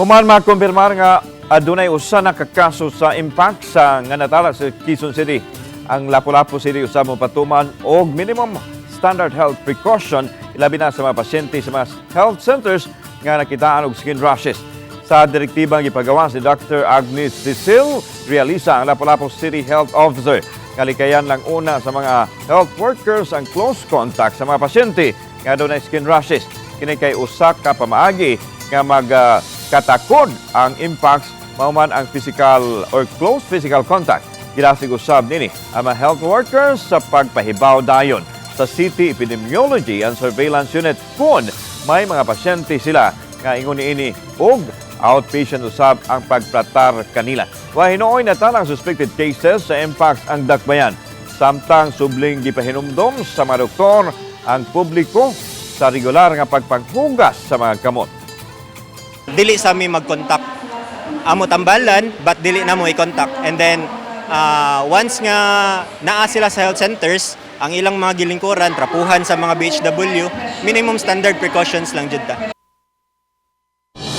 Human makumpirmar nga adunay usa na kakaso sa impact sa nga natala sa Quezon City. Ang Lapu-Lapu City usab mo patuman og minimum standard health precaution ilabi na sa mga pasyente sa mga health centers nga nakitaan og skin rashes. Sa direktibang ipagawa si Dr. Agnes Cecil Realiza, ang Lapu-Lapu City Health Officer. Kalikayan lang una sa mga health workers ang close contact sa mga pasyente nga doon skin rashes. Kini kay usak ka pamaagi nga magkatakod ang impacts mauman ang physical or close physical contact. Gilasig usab nini ang mga health workers sa pagpahibaw dayon sa City Epidemiology and Surveillance Unit kung may mga pasyente sila nga ingon ini og outpatient usab ang pagpratar kanila. Wa hinuoy na talang suspected cases sa impacts ang dakbayan. Samtang subling gipahinumdom sa mga doktor ang publiko sa regular nga pagpanghugas sa mga kamot. Dili sa mi mag-contact. Amo tambalan, but dili na mo i-contact. And then, ah, once nga naa sila sa health centers, ang ilang mga gilingkuran, trapuhan sa mga BHW, minimum standard precautions lang jud ta.